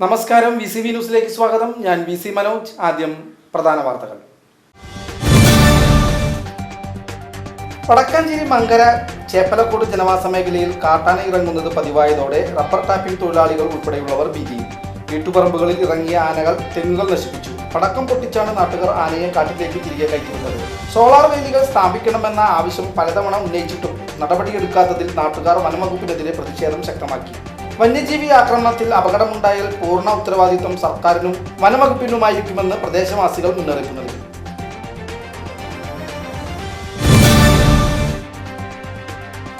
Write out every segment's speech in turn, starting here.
നമസ്കാരം V C V ന്യൂസിലേക്ക് സ്വാഗതം. ഞാൻ വി സി മനോജ്. ആദ്യം പ്രധാന വാർത്തകൾ. വടക്കാഞ്ചേരി മങ്കര ചേപ്പലക്കോട് ജനവാസ മേഖലയിൽ കാട്ടാന ഇറങ്ങുന്നത് പതിവായതോടെ റബ്ബർ ടാപ്പിംഗ് തൊഴിലാളികൾ ഉൾപ്പെടെയുള്ളവർ ഭീതിയിൽ വീട്ടുപറമ്പുകളിൽ ഇറങ്ങിയ ആനകൾ തെങ്ങുകൾ നശിപ്പിച്ചു. പടക്കം പൊട്ടിച്ചാണ് നാട്ടുകാർ ആനയെ കാട്ടിലേക്ക് തിരികെ കയറ്റുന്നത് സോളാർ വേലികൾ സ്ഥാപിക്കണമെന്ന ആവശ്യം പലതവണ ഉന്നയിച്ചിട്ടും നടപടിയെടുക്കാത്തതിൽ നാട്ടുകാർ വനംവകുപ്പിനെതിരെ പ്രതിഷേധം ശക്തമാക്കി. വന്യജീവി ആക്രമണത്തിൽ അപകടമുണ്ടായാൽ പൂർണ ഉത്തരവാദിത്വം സർക്കാരിനും വനംവകുപ്പിനുമായിരിക്കുമെന്ന് പ്രദേശവാസികൾ മുന്നറിയിപ്പ് നൽകി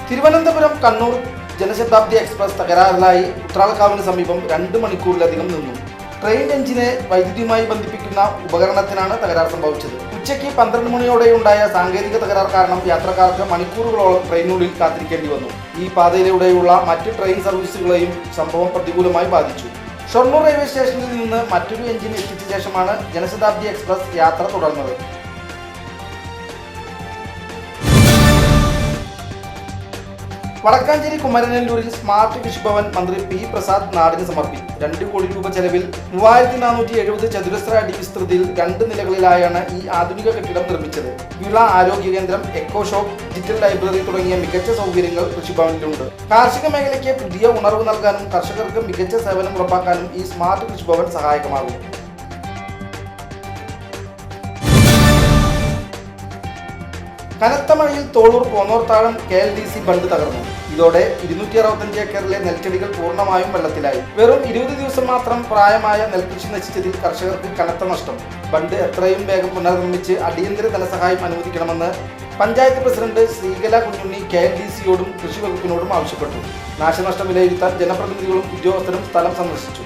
തിരുവനന്തപുരം കണ്ണൂർ ജനശതാബ്ദി എക്സ്പ്രസ് തകരാറിലായി ഉത്രാളക്കാവിന് സമീപം രണ്ട് മണിക്കൂറിലധികം നിന്നു. ട്രെയിൻ എഞ്ചിനെ വൈദ്യുതിയുമായി ബന്ധിപ്പിക്കുന്ന ഉപകരണത്തിനാണ് തകരാർ സംഭവിച്ചത്. ഉച്ചയ്ക്ക് പന്ത്രണ്ട് മണിയോടെയുണ്ടായ സാങ്കേതിക തകരാർ കാരണം യാത്രക്കാർക്ക് മണിക്കൂറുകളോളം ട്രെയിനുള്ളിൽ കാത്തിരിക്കേണ്ടി വന്നു. ഈ പാതയിലൂടെയുള്ള മറ്റ് ട്രെയിൻ സർവീസുകളെയും സംഭവം പ്രതികൂലമായി ബാധിച്ചു. ഷൊർണൂർ റെയിൽവേ സ്റ്റേഷനിൽ നിന്ന് മറ്റൊരു എഞ്ചിൻ എത്തിച്ച ശേഷമാണ് ജനശതാബ്ദി എക്സ്പ്രസ് യാത്ര തുടർന്നത്. വടക്കാഞ്ചേരി കുമരനെല്ലൂരിൽ സ്മാർട്ട് കൃഷിഭവൻ മന്ത്രി പി പ്രസാദ് നാടിന് സമർപ്പിച്ചു രണ്ട് കോടി രൂപ ചെലവിൽ മൂവായിരത്തി നാനൂറ്റി എഴുപത് ചതുരശ്ര അടി വിസ്തൃതിയിൽ രണ്ട് നിലകളിലായാണ് ഈ ആധുനിക കെട്ടിടം നിർമ്മിച്ചത്. വിള ആരോഗ്യ കേന്ദ്രം എക്കോ ഷോപ്പ് ഡിജിറ്റൽ ലൈബ്രറി തുടങ്ങിയ മികച്ച സൗകര്യങ്ങൾ കൃഷിഭവനിലുണ്ട്. കാർഷിക മേഖലയ്ക്ക് പുതിയ ഉണർവ് നൽകാനും കർഷകർക്ക് മികച്ച സേവനം ഉറപ്പാക്കാനും ഈ സ്മാർട്ട് കൃഷിഭവൻ സഹായകമാകും. കനത്ത മഴയിൽ Tholur Ponnorthazham K L D C bund തകർന്നു. ഇതോടെ ഇരുന്നൂറ്റി അറുപത്തഞ്ച് ഏക്കറിലെ നെൽച്ചെടികൾ പൂർണമായും വെള്ളത്തിലായി. വെറും ഇരുപത് ദിവസം മാത്രം പ്രായമായ നെൽകൃഷി നശിച്ചതിൽ കർഷകർക്ക് കനത്ത നഷ്ടം. ബണ്ട് എത്രയും വേഗം പുനർനിർമ്മിച്ച് അടിയന്തര ധനസഹായം അനുവദിക്കണമെന്ന് panchayat president Sreekala Kunjunni K L D സിയോടും കൃഷി വകുപ്പിനോടും ആവശ്യപ്പെട്ടു. നാശനഷ്ടം വിലയിരുത്താൻ ജനപ്രതിനിധികളും ഉദ്യോഗസ്ഥരും സ്ഥലം സന്ദർശിച്ചു.